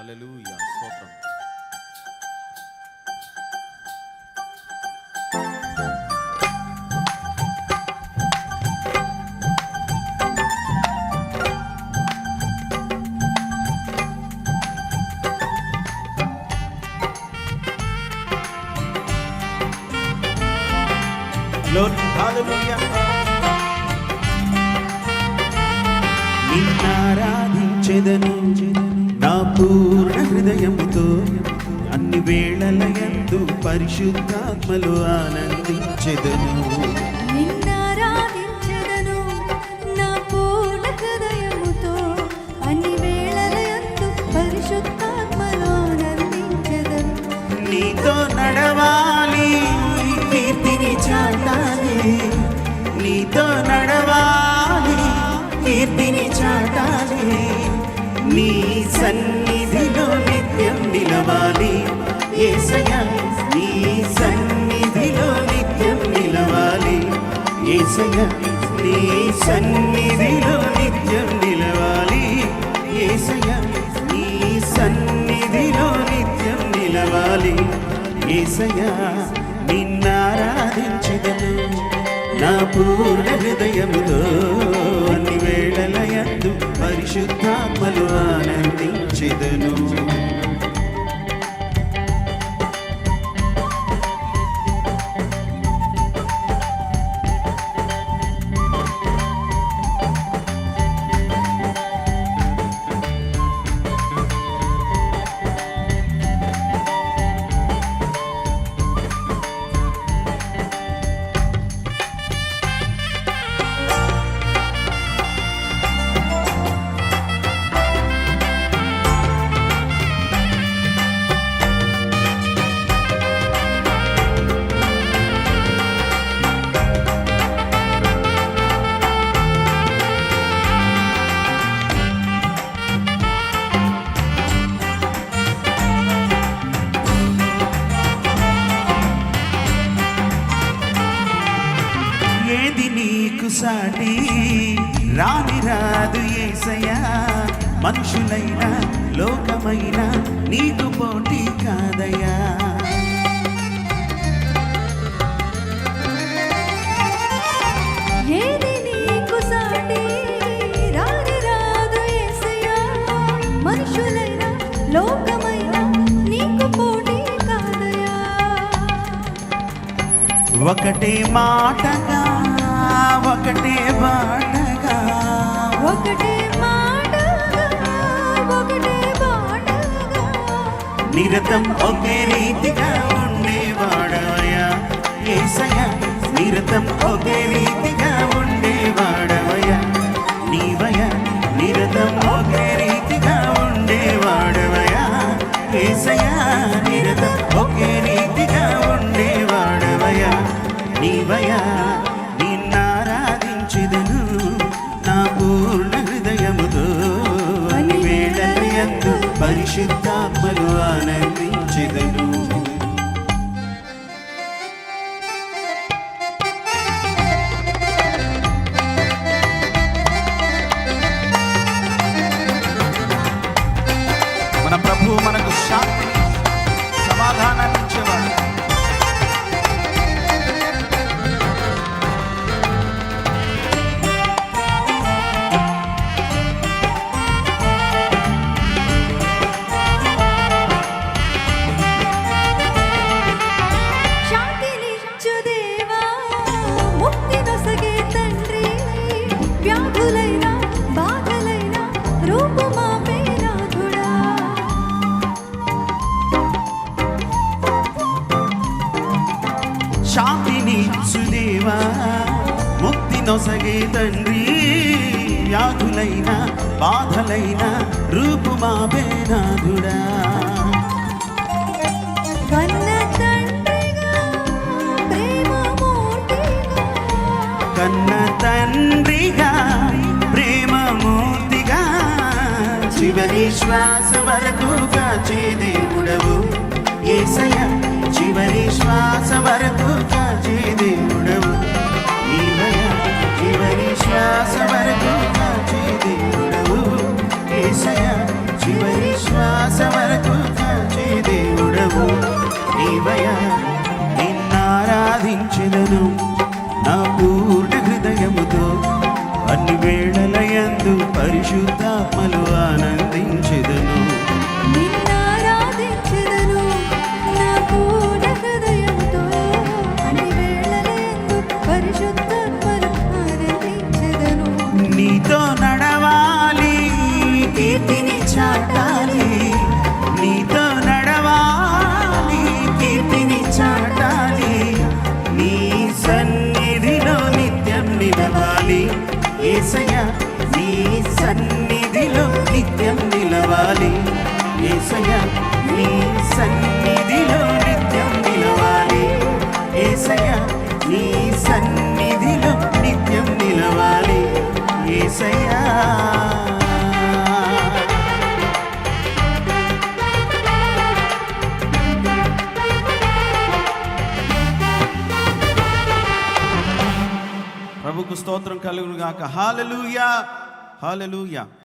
హల్లెలూయా స్తోత్రం Lord, hallelujah. నిన్నారాధించెదను నా పూర్ణ హృదయముతో అన్ని వేళల యందు పరిశుద్ధాత్మలు ఆనందించెదను. పరిశుద్ధాత్మలో నీతో నడవాలి కీర్తిని చాటాలి. నీతో నడవాలి కీర్తిని చాటాలి. నీ సన్నిధిలో నిత్యం నిలవాలి. ఏసయ్య నీ సన్నిధిలో నిత్యం నిలవాలి. ఏసయ్య నీ సన్నిధిలో నిత్యం నిలవాలి. ఏసయ్య నీ సన్నిధిలో నిత్యం నిలవాలి. ఏసయ్యా నిన్నారాధించదను నా పూర్ణ హృదయముతో. వేళలయందు పరిశుద్ధాత్మలు ఆనందించెదను. సాటి రాని రాదు ఏసయ్యా. మనుషులైనా లోకమైనా నీకు పోటీ కాదయ్యా. ఏది నీకు సాటి రాని రాదు మనుషులైన లోకమైన నీకు పోటీ కాదయా ఒకటే మాటగా నిరతం ఒకే రీతిగా ఉండేవాడవయా ఏసయ నిరతం ఒకే రీతిగా ఉండేవాడవయా నీవయ నిరతం ఒకే రీతిగా ఉండేవాడవయా ఏసయ నిరతం ఒకే రీతిగా ఉండేవాడవయా నీవయా యందు పరిశుద్ధాత్మలు ఆనందించెదను. మన ప్రభు మనకు శాంతి ముక్తి నొసగే తండ్రి వ్యాధులైన బాధలైన కన్న తండ్రిగా ప్రేమమూర్తిగా. కన్న తండ్రిగా ప్రేమమూర్తిగా. చివరి శ్వాస వరకు కాచే దేవుడవు. ఏసయ చివరి శ్వాస వరకు దేవయ నిన్నారాధించెదను నా పూర్ణ హృదయముతో అన్ని వేళలయందు పరిశుద్ధాత్మలు ఆనందించెదను. నీతో నడవాలి కీర్తిని చాటా ఏసయ్య నీ సన్నిధిలో నిత్యం నిలవాలి. ఏసయ్య నీ సన్నిధి స్తోత్రం కలుగును గాక హాలలుయా హాలలుయా